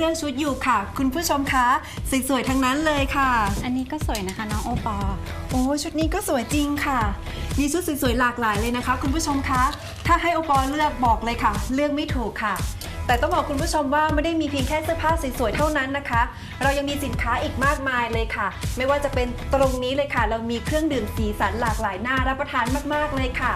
เลือกชุดอยู่ค่ะ คุณผู้ชมคะสวยๆทั้งนั้นเลยค่ะ อันนี้ก็สวยนะคะน้องโอปอโอ้ชุดนี้ก็สวยจริงค่ะมีชุดสวยๆหลากหลายเลยนะคะ คุณผู้ชมคะ ถ้าให้โอปอเลือกบอกเลยค่ะ เลือกไม่ถูกค่ะ แต่ต้องบอกคุณผู้ชมว่าไม่ได้มีเพียงแค่เสื้อผ้าสวยๆเท่านั้นนะคะ เรายังมีสินค้าอีกมากมายเลยค่ะ ไม่ว่าจะเป็นตรงนี้เลยค่ะ เรามีเครื่องดื่มสีสันหลากหลายน่ารับประทานมากๆเลยค่ะ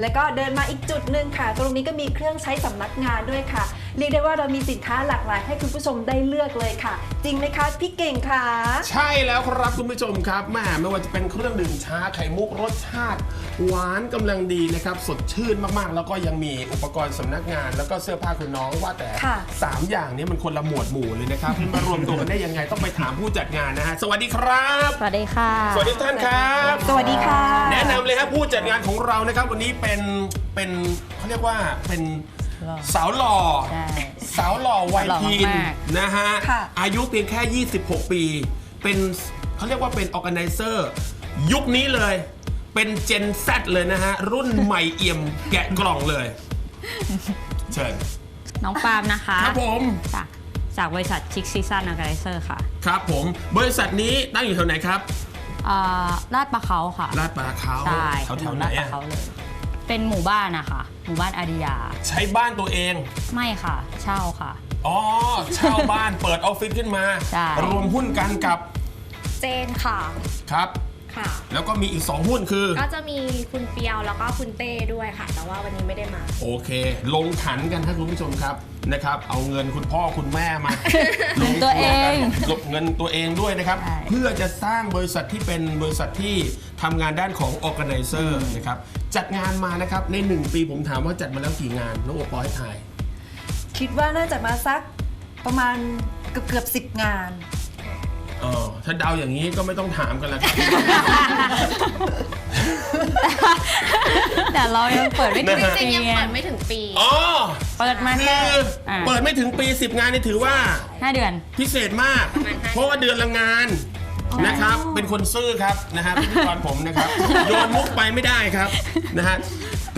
แล้วก็เดินมาอีกจุดหนึ่งค่ะ ตรงนี้ก็มีเครื่องใช้สำนักงานด้วยค่ะ เรียกได้ว่าเรามีสินค้าหลากหลายให้คุณผู้ชมได้เลือกเลยค่ะ จริงไหมคะพี่เก่งคะใช่แล้วครับคุณผู้ชมครับแม่ไม่ว่าจะเป็นเครื่องดื่มชาไข่มุกรสชาติ หวานกำลังดีนะครับสดชื่นมากๆ แล้วก็ยังมีอุปกรณ์สำนักงาน แล้วก็เสื้อผ้าคุณน้องว่าแต่ค่ะ3อย่างนี้มันคนละหมวดหมู่เลยนะครับ มารวมตัวกันได้ยังไงต้องไปถามผู้จัดงานนะฮะสวัสดีครับ สวัสดีค่ะ สวัสดีทุกท่านครับ สวัสดีค่ะ แนะนำเลยครับผู้จัดงานของเรานะครับ วันนี้เป็นเป็นเขาเรียกว่าเป็น สาวหล่อ ใช่ สาวหล่อวัยหล่อทีนมาก นะฮะ ค่ะ อายุเพียงแค่ 26 ปี เป็นเขาเรียกว่าเป็นออ g a แก z นเซอร์ ยุคนี้เลย เป็นเจน Z เลยนะฮะ รุ่นใหม่เอี่ยมแกะกล่องเลย เชิญ น้องปาล์มนะคะครับผม จากจากบริษัทชิคซีซันอ r g a ไ z เซอร์ค่ะครับผม บริษัทนี้ตั้งอยู่แถวไหนครับ เอ่อลาดปลาเขาค่ะลาดปลาเขาใช่แถวแถวๆไหนลาดปลาอะเขาเลย เป็นหมู่บ้านนะคะหมู่บ้านอาริยา ใช้บ้านตัวเอง ไม่ค่ะ เช่าค่ะ อ๋อเช่าบ้านเปิดออฟฟิศขึ้นมา ใช่ รวมหุ้นกันกับเจนค่ะครับ ค่ะ แล้วก็มีอีก 2 หุ้นคือ ก็จะมีคุณเปียวแล้วก็คุณเต้ด้วยค่ะ แต่ว่าวันนี้ไม่ได้มา โอเค ลงขันกันท่านคุณผู้ชมครับ นะครับ เอาเงินคุณพ่อคุณแม่มาเงินตัวเองลงเงินตัวเองด้วยนะครับ ใช่ เพื่อจะสร้างบริษัทที่เป็นบริษัทที่ทำงานด้านของ organizer นะครับจัดงานมานะครับใน1ปีผมถามว่าจัดมาแล้วกี่งานน้องโอปอยถ่าย คิดว่าน่าจะมาสักประมาณเกือบเกือบสิบงาน เออถ้าเดาอย่างนี้ก็ไม่ต้องถามกันแล้วครับ แต่เรายังเปิดไม่ถึงนะฮะ จริงปีๆยังไงเปิดไม่ถึงปี อ๋อเปิดมาคืแค่ออ่าเปิดไม่ถึงปี 10 งานนี่ถือว่าห้าเดือน พิเศษมาก ประมาณห้า เพราะว่าเดือนละงานนะครับ เป็นคนซื่อครับนะฮะพิธีกรผมนะครับ โยนมุกไปไม่ได้ครับนะฮะ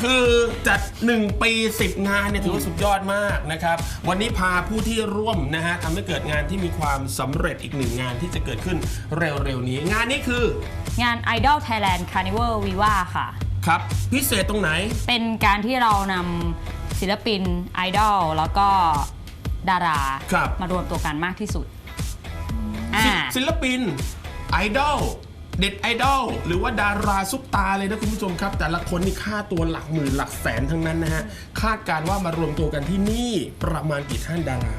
คือจัด 1 ปี 10 งานเนี่ยถือว่าสุดยอดมากนะครับ วันนี้พาผู้ที่ร่วมนะฮะทำให้เกิดงานที่มีความสำเร็จอีกหนึ่งงานที่จะเกิดขึ้นเร็วๆนี้ งานนี้คืองาน Idol Thailand Carnival Viva ค่ะ ครับพิเศษตรงไหน เป็นการที่เรานำศิลปินไอดอลแล้วก็ดาราครับ มารวมตัวกันมากที่สุดอ่าศิลปินไอดอล เด็ดไอดอลหรือว่าดาราซุปตาเลยนะคุณผู้ชมครับ แต่ละคนนี่ค่าตัวหลักหมื่นหลักแสนทั้งนั้นนะฮะคาดการณ์ว่ามารวมตัวกันที่นี่ประมาณกี่ท่านดารา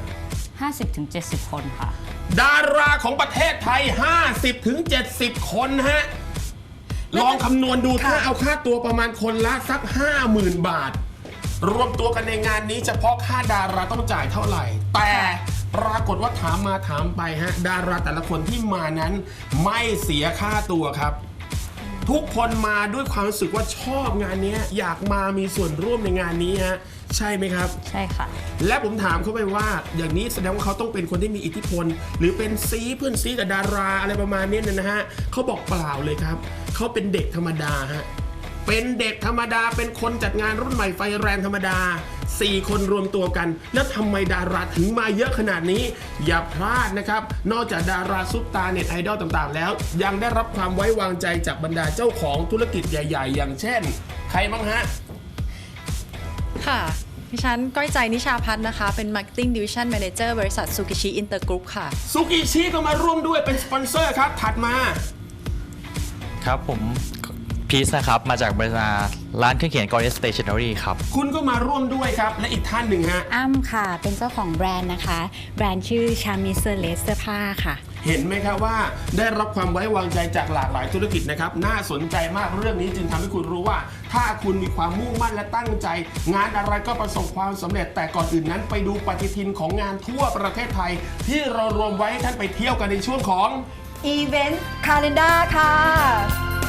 50-70 คนค่ะ ดาราของประเทศไทย 50ถึง70 คนฮะลองคำนวณดูถ้าเอาค่าตัวประมาณคนละสัก 50,000 บาท รวมตัวกันในงานนี้เฉพาะค่าดาราต้องจ่ายเท่าไหร่ แต่ ปรากฏว่าถามมาถามไปฮะดาราแต่ละคนที่มานั้นไม่เสียค่าตัวครับ ทุกคนมาด้วยความรู้สึกว่าชอบงานนี้อยากมามีส่วนร่วมในงานนี้ฮะใช่ไหมครับ ใช่ค่ะ และผมถามเขาไปว่า อย่างนี้แสดงว่าเขาต้องเป็นคนที่มีอิทธิพล หรือเป็นซีเพื่อนซีกับดาราอะไรประมาณนี้เนยนะฮะเขาบอกเปล่าเลยครับเขาเป็นเด็กธรรมดาฮะเป็นเด็กธรรมดาเป็นคนจัดงานรุ่นใหม่ไฟแรงธรรมดา 4 คนรวมตัวกัน แล้วทำไมดาราถึงมาเยอะขนาดนี้ อย่าพลาดนะครับ นอกจากดาราซุปตาเน็ตไอดอลต่างๆ แล้ว ยังได้รับความไว้วางใจจากบรรดาเจ้าของธุรกิจใหญ่ ๆ อย่างเช่น ใครบ้างฮะ ค่ะดิฉันก้อยใจนิชาพัฒน์นะคะ เป็น Marketing Division Manager บริษัทซูกิชิอินเตอร์กรุ๊ปค่ะซูกิชิก็มาร่วมด้วยเป็นสปอนเซอร์ครับ ถัดมา ครับผม พีซนะครับ มาจากบริษัทร้านเครื่องเขียน g o r i s Stationery ครับ คุณก็มาร่วมด้วยครับ และอีกท่านหนึ่งฮะ อ้ำค่ะ เป็นเจ้าของแบรนด์นะคะ แบรนด์ชื่อชามิเซเลสเสื้อผ้าค่ะ เห็นไหมครับว่าได้รับความไว้วางใจจากหลากหลายธุรกิจนะครับ น่าสนใจมากเรื่องนี้จึงทำให้คุณรู้ว่า ถ้าคุณมีความมุ่งมั่นและตั้งใจ งานอะไรก็ประสบความสำเร็จ แต่ก่อนอื่นนั้นไปดูปฏิทินของงานทั่วประเทศไทย ที่เรารวมไว้ให้ท่านไปเที่ยวกันในช่วงของ Event Calendar ค่ะครั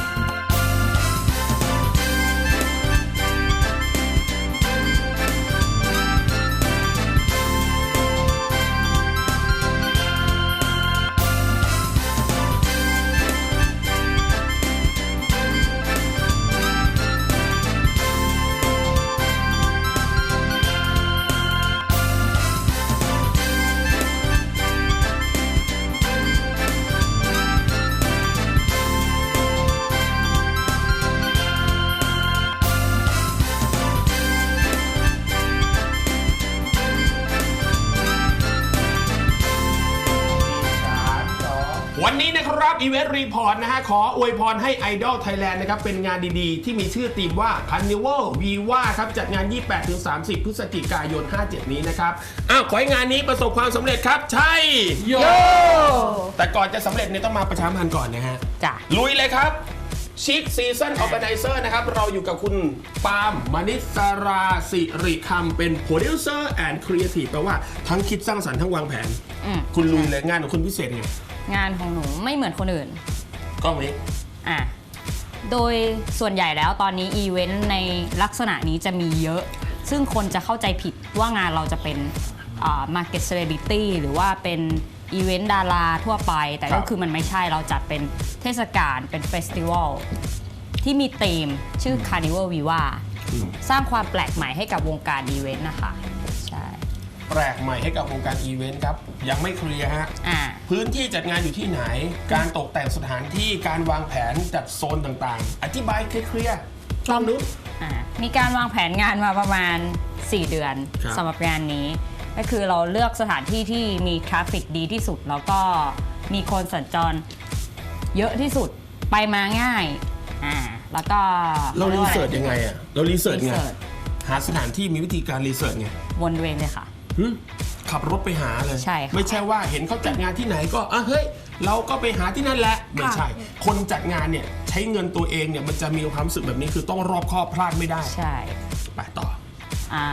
ขออวยพรให้ Idol Thailand นะครับเป็นงานดีๆ ที่มีชื่อธีมว่า Carnival Viva ครับจัดงาน 28-30 พฤศจิกายน 57 นี้นะครับ อ้าวขอให้งานนี้ประสบความสำเร็จครับ ใช่โยแต่ก่อนจะสำเร็จเนี่ยต้องมาประชาสัมพันธ์ก่อนนะฮะจ้ะลุยเลยครับชิคซีซันออ g a แก z นเซอร์นะครับ เราอยู่กับคุณปาล์มมณิสราสิริคำเป็นโปรดิวเซอร์แอนด์ครีเอทีฟแปลว่าทั้งคิดสร้างสรรค์ทั้งวางแผนอืมคุณลุยเลยงานของคุณพิเศษไง งานของหนูไม่เหมือนคนอื่น กล้องนี้อะโดยส่วนใหญ่แล้วตอนนี้อีเวนต์ในลักษณะนี้จะมีเยอะ ซึ่งคนจะเข้าใจผิดว่างานเราจะเป็นมาร์เก็ตเซเลบริตี้หรือว่าเป็นอีเวนต์ดาราทั่วไป แต่ครัก็บคือมันไม่ใช่เราจัดเป็นเทศกาลเป็นเฟสติวัลที่มีธีมชื่อ Carnival Viva สร้างความแปลกใหม่ให้กับวงการอีเวนต์นะคะใช่แปลกใหม่ให้กับวงการอีเวนต์ครับ ยังไม่เคลียร์ฮะ อ่า พื้นที่จัดงานอยู่ที่ไหน การตกแต่งสถานที่การวางแผนจัดโซนต่างๆ อธิบายเคลียร์ๆช่องนู้นอ่ามีการวางแผนงานมาประมาณ 4 เดือนครับ สำหรับงานนี้ ก็คือเราเลือกสถานที่ที่มีทราฟฟิกดีที่สุด แล้วก็มีคนสัญจรเยอะที่สุดไปมาง่ายอ่าแล้วก็เรารีเสิร์ชยังไงอะเรารีเสิร์ชรีไง เสิร์ชหาสถานที่มีวิธีการรีเสิร์ชไงวนเวียนเลยค่ะ หึขับรถไปหาเลย ใช่ค่ะไม่ใช่ว่าเห็นเขาจัดงานที่ไหนก็อะเฮ้ย เราก็ไปหาที่นั่นแหละ ไม่ใช่ คนจัดงานเนี่ยใช้เงินตัวเองเนี่ยมันจะมีความรู้สึกแบบนี้คือต้องรอบคอบพลาดไม่ได้ ใช่ไปต่ออ่า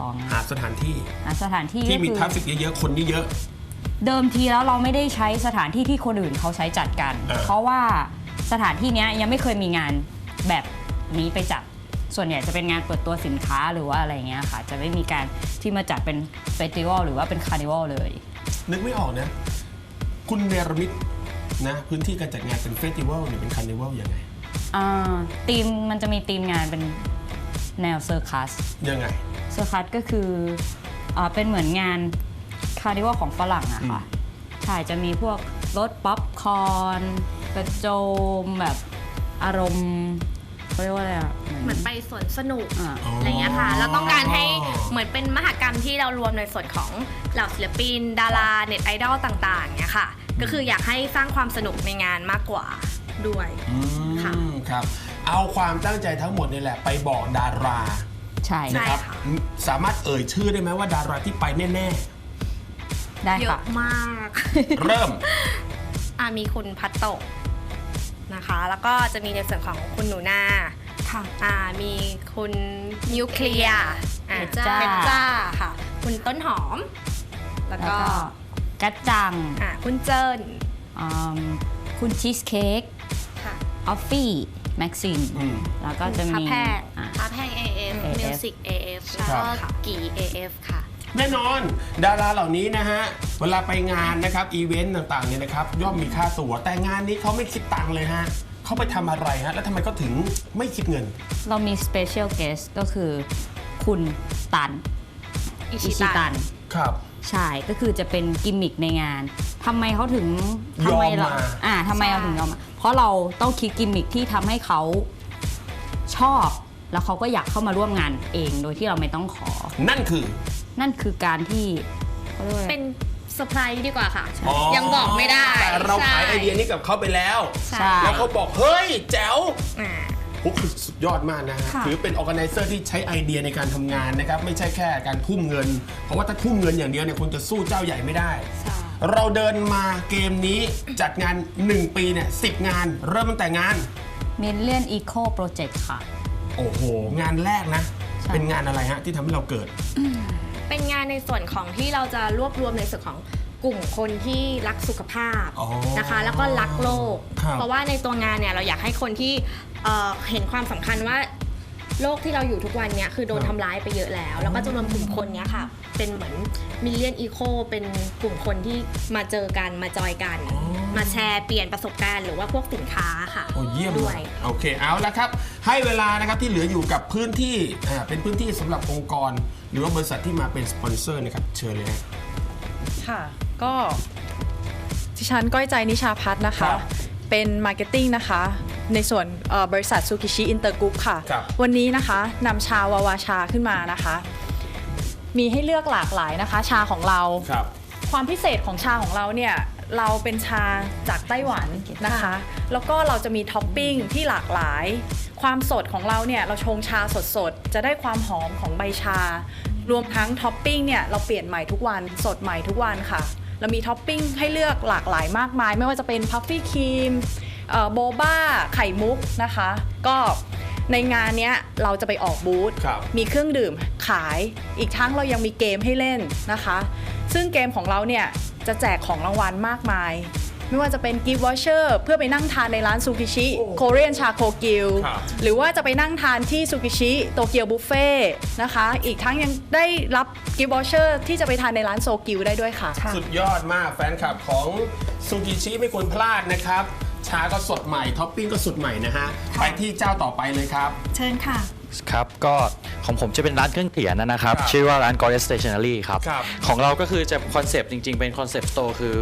ต่องาหานสถานที่อ่าสถานที่ที่ก็มีคือทราฟฟิกเยอะๆคนเยอะ เดิมทีแล้วเราไม่ได้ใช้สถานที่ที่คนอื่นเขาใช้จัดกัน อ่า เพราะว่าสถานที่เนี้ยยังไม่เคยมีงานแบบนี้ไปจัด ส่วนใหญ่จะเป็นงานเปิดตัวสินค้าหรือว่าอะไรเงี้ยค่ะ จะไม่มีการที่มาจัดเป็นเฟสติวัลหรือว่าเป็นคาร์นิวัลเลยๆนึกไม่ออกนะ คุณเนรมิตนะพื้นที่การจัดงานเป็นเฟสติวัลหรือเป็นคาร์นิวัลยังไงอ่าทีมมันจะมีทีมงานเป็นแนวเซอร์คัสยังไง เซอร์คัสก็คืออ่าเป็นเหมือนงานคาร์นิวัลของฝรั่งอะค่ะใช่จะมีพวกรถป๊อปคอร์นกระโจมแบบอารมณ์ เขาเรียกว่าอะไรอะเหมือนไปสวนสนุกอ่า อะไรเงี้ยค่ะ เราต้องการให้เหมือนเป็นมหกรรมที่เรารวมในส่วนของเหล่าศิลปิน ดาราเน็ตไอดอลต่างๆเนี่ยค่ะ ก็คืออยากให้สร้างความสนุกในงานมากกว่าด้วย อืค่ะ มครับ เอาความตั้งใจทั้งหมดนี่แหละไปบอกดาราใช่นะใช่ครับ ค่ะ สามารถเอ่ยชื่อได้ไหมว่าดาราที่ไปแน่ได้เยค่ะ อะมาก ๆ เริ่ม อะมีคุณพัตโตะ นะคะ แล้วก็จะมีในส่วนของคุณหนูนาค่ะ อ่ามีคุณนิวเคลียร์อ่าเพชรจ้า เพชรจ้าค่ะ คุณต้นหอม แล้วแล้วก็ก็กัจจังอ่าคุณเจิ้นอืมคุณชีสเค้กค่ะออฟฟี่แม็กซิมอืม แล้วก็จะพระมีแพงอะ พระแพง AF AF Music AF แล้วครัก็บกี่ AF ค่ะ แน่นอน ดาราเหล่านี้นะฮะเวลาไปงานนะครับอีเวนต์ต่างๆเนี่ยนะครับย่อมมีค่าตั๋วแต่งานนี้เขาไม่คิดตังค์เลยฮะเขาไปทำอะไรฮะแล้วทำไมเขาถึงไม่คิดเงิน เรามี Special Guest ก็คือคุณตันอิอิชิชิตัตันนครับ ใช่ก็คือจะเป็นกิมมิคในงานทำไมเขาถึงยอมทำไมเรามา อ่าทำไมเราถึงยอมมาเพราะเราต้องคิดกิมมิคที่ทำให้เขาชอบ แล้วเขาก็อยากเข้ามาร่วมงานเองโดยที่เราไม่ต้องขอ นั่นคือ นั่นคือการที่เขาเรียกว่าอะไร เป็นเซอร์ไพรส์ดีกว่าค่ะอ๋อยังบอกไม่ได้แต่เราขายใช่ไอเดียนี้กับเขาไปแล้ว ใช่ใช่แล้วเขาบอกเฮ้ยแจ๋วอ่าโอ้คือสุดยอดมากนะฮะค่ะ ถือเป็นออแกไนเซอร์ที่ใช้ไอเดียในการทำงานนะครับ ไม่ใช่แค่การทุ่มเงิน เพราะว่าถ้าทุ่มเงินอย่างเดียวเนี่ยคุณจะสู้เจ้าใหญ่ไม่ได้ เราเดินมาเกมนี้จัดงาน 1 ปีเนี่ยสิงาน เริ่มตั้งแต่งาน Million Eco Project ค่ะ โอ้โห งานแรกนะ ใช่ เป็นงานอะไรฮะที่ทำให้เราเกิด เป็นงานในส่วนของที่เราจะรวบรวมในส่วนของกลุ่มคนที่รักสุขภาพอ๋อนะคะ แล้วก็รักโลก ครับเพราะว่าในตัวงานเนี่ยเราอยากให้คนที่เอ่อเห็นความสำคัญว่า โลกที่เราอยู่ทุกวันเนี่ยคือโดนทำร้ายไปเยอะแล้ว แล้วก็จะรวมกลุ่มคนเนี้ยค่ะ เป็นเหมือนมิเลียนอีโคเป็นกลุ่มคนที่มาเจอกันมาจอยกัน มาแชร์เปลี่ยนประสบการณ์หรือว่าพวกสินค้าค่ะโอ้เยี่ยมด้วยโอเคเอาละครับ ให้เวลานะครับที่เหลืออยู่กับพื้นที่อ่าเป็นพื้นที่สำหรับองค์กร หรือว่าบริษัทที่มาเป็นสปอนเซอร์นะครับเชิญเลยฮะ ค่ะ ก็ดิฉันก้อยใจนิชาพัฒน์นะครัคะ บ เป็นมาร์เก็ตติ้งนะคะ ในส่วนเอ่อบริษัทซูกิชิอินเตอร์กรุ๊ปค่ะครับวันนี้นะคะนำชาวาวาชาขึ้นมานะคะ มีให้เลือกหลากหลายนะคะ ชาของเราครับความพิเศษของชาของเราเนี่ยเราเป็นชาจากไต้หวันนะคะ แล้วก็เราจะมีท็อปปิ้งที่หลากหลาย ความสดของเราเนี่ยเราชงชาสดๆ จะได้ความหอมของใบชา รวมทั้งท็อปปิ้งเนี่ยเราเปลี่ยนใหม่ทุกวันสดใหม่ทุกวันค่ะ เรามีท็อปปิ้งให้เลือกหลากหลายมากมาย ไม่ว่าจะเป็นพัฟฟี่ครีม โบบ้าไข่มุกนะคะ ก็ในงานเนี้ยเราจะไปออกบูธครับมีเครื่องดื่มขายอีกทั้งเรายังมีเกมให้เล่นนะคะ ซึ่งเกมของเราเนี่ยจะแจกของรางวัลมากมาย ไม่ว่าจะเป็นกิฟต์วอเชอร์เพื่อไปนั่งทานในร้านซูกิชิโอ้โคเรียนชาโคกิลครับ หรือว่าจะไปนั่งทานที่ซูกิชิโตเกียวบุฟเฟ่นะคะ อีกทั้งยังได้รับกิฟต์วอเชอร์ที่จะไปทานในร้านโซกิลได้ด้วยค่ะค่ะ สุดยอดมากแฟนคลับของซูกิชิไม่ควรพลาดนะครับ ชาก็สดใหม่ท็อปปิ้งก็สดใหม่นะฮะไปที่เจ้าต่อไปเลยครับ เชิญค่ะ ครับก็ของผมจะเป็นร้านเครื่องเขียนนะครับ ครับชื่อว่าร้าน g o r e Stationery ครับ ครับ ของเราก็คือจะคอนเซปต์จริง ๆ เป็นคอนเซปต์โตคือ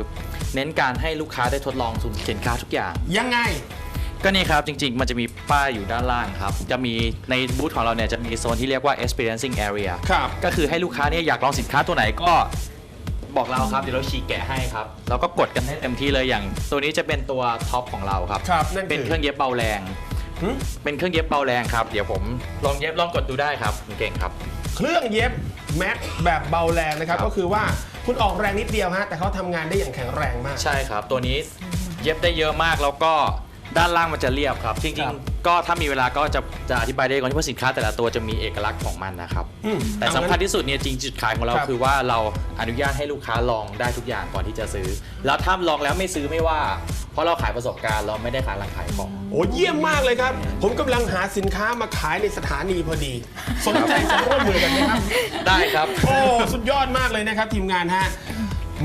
เน้นการให้ลูกค้าได้ทดลองสินค้าทุกอย่าง ยังไง ก็นี่ครับจริง ๆ มันจะมีป้ายอยู่ด้านล่างครับ จะมีในบูธของเราเนี่ยจะมีโซนที่เรียกว่า experiencing area ครับ ก็คือให้ลูกค้าเนี่ยอยากลองสินค้าตัวไหนก็ บอกเราครับเดี๋ยวเราชี้แกะให้ครับเราก็กดกันให้เต็มที่เลยอย่าง ตัวนี้จะเป็นตัวท็อปของเราครับ ครับนั่นคือ เป็นเครื่องเย็บเบาแรง หึเป็นเครื่องเย็บเบาแรงครับเดี๋ยวผมลองเย็บลองกดดูได้ครับคุณเก่งครับ เครื่องเย็บแม็กแบบเบาแรงนะครับ ครับ ก็คือว่าคุณออกแรงนิดเดียวฮะแต่เขาทำงานได้อย่างแข็งแรงมาก ใช่ครับ ตัวนี้เย็บได้เยอะมากแล้วก็ ด้านล่างมันจะเรียบครับจคริรังบๆก็ถ้ามีเวลาก็จะจะอธิบายได้ก่อนที่ว่าสินค้าแต่ละตัวจะมีเอกลักษณ์ของมันนะครับ อืมแต่สำคัญที่สุดเนี่ยจริงจุดขายของเราครับ คือว่าเราอนุญาตให้ลูกค้าลองได้ทุกอย่างก่อนที่จะซื้อ แล้วถ้าลองแล้วไม่ซื้อไม่ว่า เพราะเราขายประสบการณ์เราไม่ได้ขายรังขายของ โอ้เยี่ยมมากเลยครับ ผมกำลังหาสินค้ามาขายในสถานีพอดี สนใจจะร่วมมือกันไหมครับ ได้ครับ โอ้ สุดยอดมากเลยนะครับทีมงานฮะ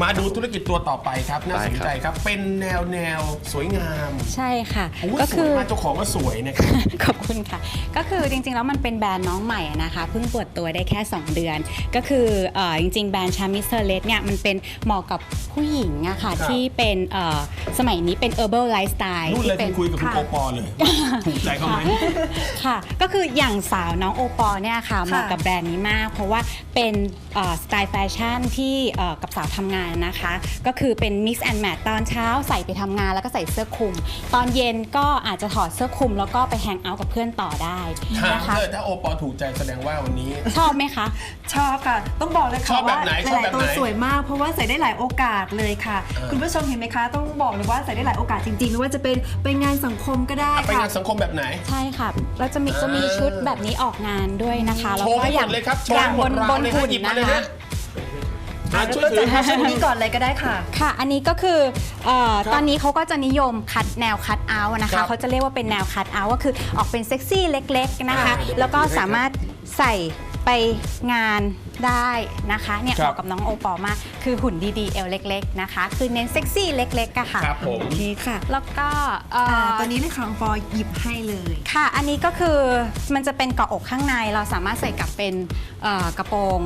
มาดูธุรกิจตัวต่อไปครับน่าสนใจครับ เป็นแนวแนวสวยงามใช่ค่ะโอ้ยก็สคืวยอมากเจ้าของก็สวยนะครับขอบคุณค่ะ ก็คือจริงๆ แล้วมันเป็นแบรนด์น้องใหม่อะนะคะเพิ่งเปิดตัวได้แค่ 2 เดือน ก็คือเออจริงๆ แบรนด์ชามิเซอร์เลสเนี่ยมันเป็นเหมาะกับผู้หญิงอะค่ะครับที่เป็นเอ่อสมัยนี้เป็น herbal lifestyle นู่นเลยที่เป็คุณคุยกับคุณะโอปอเลยถูกใจเขาไหมค่ะ ก็คืออย่างสาวน้องโอปอล์เนี่ยค่ะเหมาะกับแบรนด์นี้มาก เพราะว่าเป็นเอ่อสไตล์แฟชั่นที่เอ่อกับสาวทำงานนะคะ ก็คือเป็น mix and match ตอนเช้าใส่ไปทำงานแล้วก็ใส่เสื้อคลุม ตอนเย็นก็อาจจะถอดเสื้อคลุม แล้วก็ไปแฮงเอาท์กับเพื่อนต่อได้ถามนะคะ เลยถ้าโอปอถูกใจแสดงว่าวันนี้ ชอบไหมคะ ชอบค่ะ ต้องบอกเลยชค่ะอบแบว่าบไหนหชอบลาแบยบๆตัวไหนสวยมาก เพราะว่าใส่ได้หลายโอกาสเลยค่ะ เออ คุณผู้ชมเห็นไหมคะ ต้องบอกเลยว่าใส่ได้หลายโอกาสจริงๆไม่ว่าจะเป็นไปงานสังคมก็ได้ไปค่ะ งานสังคมแบบไหน ใช่ค่ะเราจะมีจะมีชุดแบบนี้ออกงานด้วยนะคะแล้วโชว์ก็ให้อหมย่างดเลยครับโชอว์ย่างให้หมบดนร้าบนนเลยหุ่ฮะนหยิบมานะเลยคะฮะ อะช่วยก็ถืจะอให้ชุดนี้ก่อนเลยก็ได้ค่ะ ค่ะ อันนี้ก็คือเออครับตอนนี้เขาก็จะนิยมคัดแนวคัดเอาท์นะครัคะบเขาจะเรียกว่าเป็นแนวคัดเอาท์ก็คือออกเป็นเซ็กซี่เล็กๆนะคะ อ่าเดี๋ยวแล้วก็ผมถือให้สามารถใส่ไปงานได้นะคะเนี่ยครัเหบมาะกับน้องโอปอล์มากคือหุ่นดีๆเอวเล็กๆนะคะ คือเน้นเซ็กซี่เล็กๆอะค่ะ ครับผม โอเคค่ะแล้วก็เอ่อ่าอตอนนี้เลยค่ะฟอหยิบให้เลย ค่ะ อันนี้ก็คือมันจะเป็นเกาะอกข้างในเราสามารถใส่กับเป็นเอ่อกระโปรง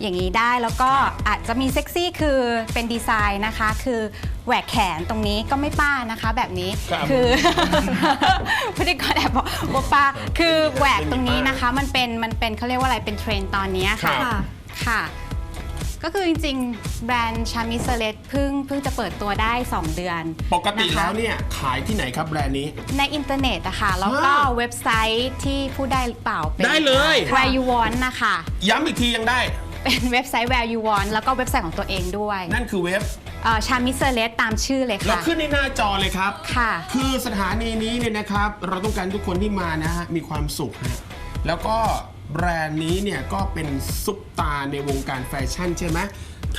อย่างนี้ได้แล้วก็อาจจะมีเซ็กซี่คือเป็นดีไซน์นะคะ คือแหวกแขนตรงนี้ก็ไม่ป้านะคะแบบนี้ครับอพฤติกรแอบบอกว่าป้าคือแหวกตรงนี้นะคะ มันเป็นมันเป็นเขาเรียกว่าอะไรเป็นเทรนด์ตอนนี้ค่ะครับค่ะ ก็คือจริงๆ แบรนด์ชามิเซเลตเพิ่งเพิ่งจะเปิดตัวได้ 2 เดือนปกตินะคะแล้วเนี่ยขายที่ไหนครับแบรนด์นี้ ในอินเทอร์เน็ตอะค่ะ แล้วก็ว้าวเว็บไซต์ที่พูดได้หรือเปล่าเป็น ได้เลย Where You Want นะคะ ย้ำอีกทียังได้ เป็นเว็บไซต์ Where You Want แล้วก็เว็บไซต์ของตัวเองด้วยนั่นคือเว็บชามิเซเลตตามชื่อเลยเราค่ะ ขึ้นในหน้าจอเลยครับ ค่ะ คือสถานีนี้เนี่ยนะครับ เราต้องการทุกคนที่มานะฮะมีความสุขฮะแล้วก็แบรนด์นี้เนี่ยก็เป็นซุปตาในวงการแฟชั่นใช่ไหม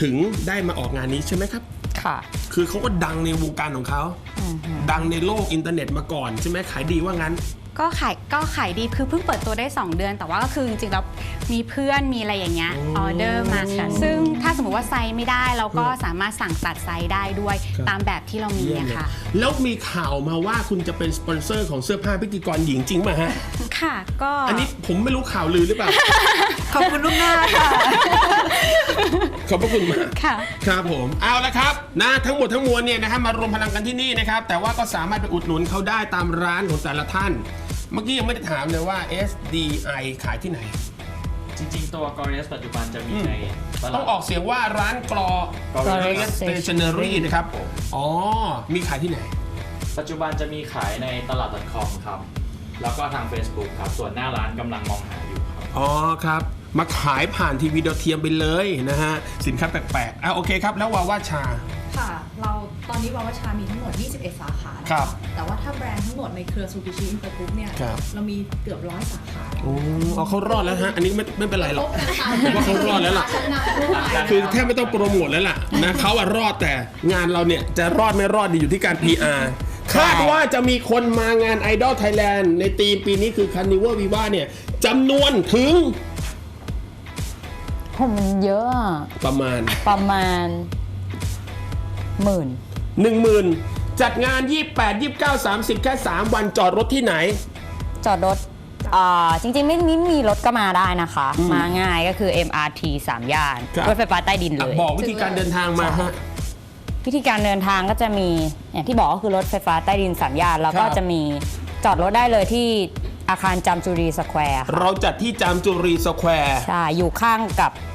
ถึงได้มาออกงานนี้ใช่ไหมครับ ค่ะ คือเขาก็ดังในวงการของเขา ดังในโลกอินเทอร์เน็ตมาก่อนใช่ไหมขายดีว่างั้น ก็ขายก็ขายดีคือเพิ่งเปิดตัวได้ 2 เดือน แต่ว่าก็คือจริงๆแล้วมีเพื่อนมีอะไรอย่างเงี้ยโอ้ออเดอร์มาค่ะซึ่งถ้าสมมติว่าไซส์ไม่ได้ เราก็สามารถสั่งตัดไซส์ได้ด้วยครับตามแบบที่เรามีเยี่ยมอะเลยค่ะ แล้วมีข่าวมาว่าคุณจะเป็นสปอนเซอร์ของเสื้อผ้าพิธีกรหญิงจริงไหมฮะ ค่ะ ก็ อันนี้ผมไม่รู้ข่าวลือหรือเปล่า ขอบคุณลูกหน้าค่ะ ขอบพระคุณมาก ค่ะ ครับผม เอาละครับนะทั้งหมดทั้งมวลเนี่ยนะฮะมารวมพลังกันที่นี่นะครับ แต่ว่าก็สามารถไปอุดหนุนเขาได้ตามร้านของแต่ละท่าน เมื่อกี้ยังไม่ได้ถามเลยว่า SDI ขายที่ไหน จริงๆ ตัว g o r i a s ปัจจุบันจะมีในตลาดต้องออกเสียงว่าร้านกรอ Glorious Stationery นะครับอ๋อ มีขายที่ไหน ปัจจุบันจะมีขายในตลาด .com ครับ แล้วก็ทาง Facebook ครับ ส่วนหน้าร้านกำลังมองหาอยู่ครับ อ๋อครับ มาขายผ่านทีวีดาวเทียมไปเลยนะฮะ สินค้าแปลกๆอะโอเคครับ แล้ววาว่าชาค่ะเรา ตอนนี้วาวาชามีทั้งหมด 21 สาขานะะครับ แต่ว่าถ้าแบรนด์ทั้งหมดในเครือซูกิชิอินเตอร์กรุ๊ปเนี่ย ครับ เรามีเกือบร้อยสาขาโอ้เอาเขารอดแล้วฮะ อันนี้ไม่ไม่เป็นไรหรพอกบกันค่ะผมว่าเขารอดแล้วล่ะ ชั้นนำรุ่นใหม่คือแทบไม่ต้องโปรโมทแล้วล่ะนะเขาอะรอดแต่งานเราเนี่ย จะรอดไม่รอดดีอยู่ที่การ PR คาดว่าจะมีคนมางาน Idol Thailand ในทีมปีนี้คือ Carnival Viva เนี่ยจำนวนถึงผมมันเยอะอะประมาณ ประมาณหมื่น 10,000 จัดงาน 28 29 30 แค่ 3 วันจอดรถที่ไหน จอดรถอ่าจริงๆ ไม่ไม่มีรถก็มาได้นะคะ มาง่ายก็คือ MRT 3ย่านครับ รถไฟฟ้าใต้ดินเลอะย บอกวิธีการเดินทางมาฮะวิธีการเดินทางก็จะมีอย่างที่บอกก็คือรถไฟฟ้าใต้ดินสามย่านแล้วก็ครับ จะมีจอดรถได้เลยที่อาคารจามจุรีสแควร์ค่ะเราจัดที่จามจุรีสแควร์ ใช่อยู่ข้างกับเ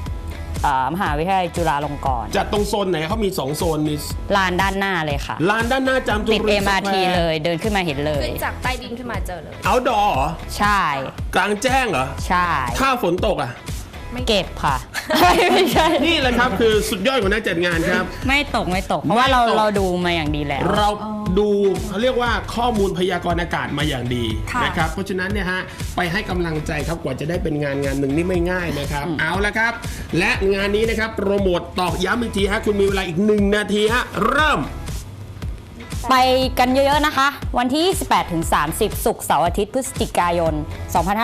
อ่อมหาวิทยาลัยจุฬาลงกรณ์จัดตรงโซนไหนเขามี 2 โซนมีลานด้านหน้าเลยค่ะ ลานด้านหน้าจามจุติด รีสแคว MRT ร์เลยเดินขึ้นมาเห็นเลย ขึ้นจากใต้ดินขึ้นมาเจอเลย เอาดอเหรอใช่กลางแจ้งเหรอใช่ถ้าฝนตกอะ เก็บค่ะ ไม่ใช่นี่แหละครับคือสุดยอดของนักจัดงานครับ ไม่ตกไม่ตก เพราะว่าเราไม่ตก เราดูมาอย่างดีแล้ว เรา ดูเขาเรียกว่าข้อมูลพยากรณ์อากาศมาอย่างดีค่ะนะครับ เพราะฉะนั้นเนี่ยฮะไปให้กำลังใจครับกว่าจะได้เป็นงานงานหนึ่งนี่ไม่ง่ายนะครับ เอาละครับ และงานนี้นะครับ โปรโมทตอกย้ำอีกทีฮะคุณมีเวลาอีกหนึ่งนาทีฮะเริ่ม ไปกันเยอะๆนะคะ วันที่ 28ถึง30 ศุกร์เสาร์อาทิตย์พฤศจิกายน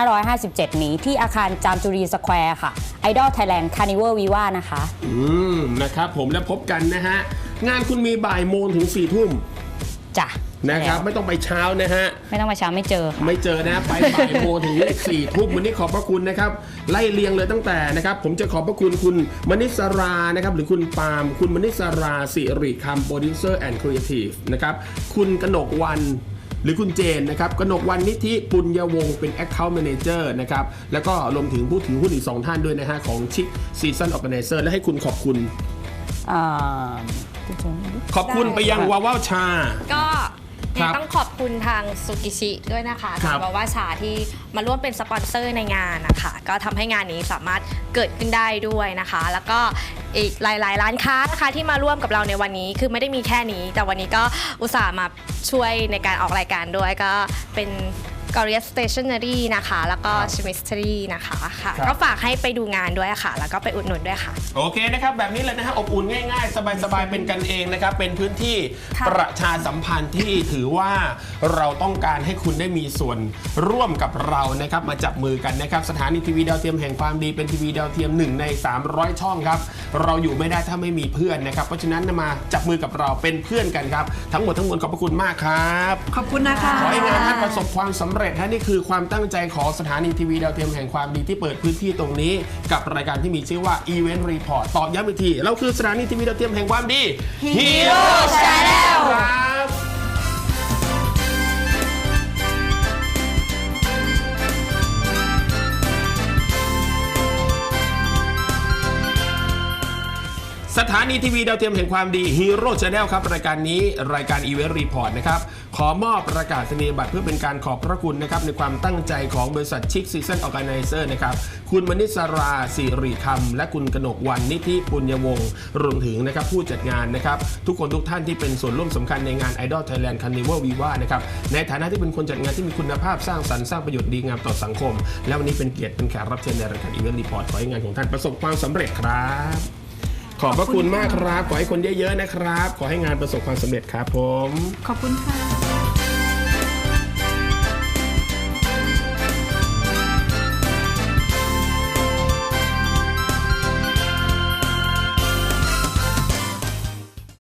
2557 นี้ที่อาคารจามจุรีสแควร์ค่ะ Idol Thailand Carnival Viva นะคะ อืมนะครับผมแล้วพบกันนะฮะ งานคุณมีบ่ายโมงถึง4ี่ทุ่ม จ้ะนะครับแล้วไม่ต้องไปเช้านะฮะ ไม่ต้องมาเช้าไม่เจอค่ะไม่เจอนะ ไปบ่ายโมงถึงสี่ทุ่มวันนี้ขอบพระคุณนะครับ ไล่เรียงเลยตั้งแต่นะครับ ผมจะขอบพระคุณคุณมณิสรานะครับ หรือคุณปาล์มคุณมณิสราสิริคำโปรดิวเซอร์แอนด์ครีเอทีฟนะครับ คุณกนกวันหรือคุณเจนนะครับกนกวันนิธิปุญยวงศ์เป็น Account Manager นะครับ แล้วก็รวมถึงผู้ถือหุ้นอีก 2 ท่านด้วยนะฮะ ของชิคซีซันออ g a แก z นเซอร์และให้คุณขอบคุณอ่า ขอบคุณไปยังวาวาวชา ก็ครัเนี่ยบต้องขอบคุณทางซูกิชิด้วยนะคะครัทาบ งวาว่าชาที่มาร่วมเป็นสปอนเซอร์ในงานนะคะก็ทำให้งานนี้สามารถเกิดขึ้นได้ด้วยนะคะ แล้วก็อีกหลาย ๆ ร้านค้านะคะที่มาร่วมกับเราในวันนี้คือไม่ได้มีแค่นี้ แต่วันนี้ก็อุตส่าห์มาช่วยในการออกรายการด้วยก็เป็น g o r i a Stationery นะคะ แล้วก็ c h e m i s t r y นะคะค่ะ ครับ ก็ฝากให้ไปดูงานด้วยค่ะ แล้วก็ไปอุดหนุนด้วยค่ะ โอเคนะครับ แบบนี้เลยนะฮะอบอุ่นง่ายๆ สบายๆ เป็นกันเองนะครับ เป็นพื้นที่ค่ะประชาสัมพันธ์ที่ถือว่าเราต้องการให้คุณได้มีส่วนร่วมกับเรานะครับ มาจับมือกันนะครับ สถานีทีวีดาวเทียมแห่งความดีเป็นทีวีดาวเทียมหนึ่งใน 300 ช่องครับ เราอยู่ไม่ได้ถ้าไม่มีเพื่อนนะครับ เพราะฉะนั้นมาจับมือกับเราเป็นเพื่อนกันครับ ทั้งหมดทั้งมวลขอบพระคุณมากครับ ขอบคุณนะคะ ขอให้งานท่านประสบความสำเร็จฮะนี่คือความตั้งใจของสถานีทีวีดาวเทียมแห่งความดีที่เปิดพื้นที่ตรงนี้ กับรายการที่มีชื่อว่า Event Report ตอบย้ำอีกทีเราคือสถานีทีวีดาวเทียมแห่งความดี Hero Channel ครับ สถานีทีวีดาวเทียมแห่งความดี Hero Channel ครับ รายการนี้รายการ Event Report นะครับขอมอบประกาศนียบัตรเพื่อเป็นการขอบพระคุณนะครับในความตั้งใจของบริษัทชิคซีซันออ g a แก z เซอร์นะครับคุณมณิสราสิริคำและคุณกนกวันนิธิปุญญวงศ์รวมถึงนะครับผู้จัดงานนะครับทุกคนทุกท่านที่เป็นส่วนร่วมสำคัญในงาน Idol Thailand Carnival Viva นะครับในฐานะที่เป็นคนจัดงานที่มีคุณภาพสร้างสรรค์สร้างประโยชน์ดีงามต่อสังคม และวันนี้เป็นเกียรติเป็นแขกรับเชิญในรายการ Event Report ขอให้งานของท่านประสบความสำเร็จครับ ขอบพระคุณมากครับ ขอให้คนเยอะๆนะครับ ขอให้งานประสบความสำเร็จครับผม ขอบคุณค่ะ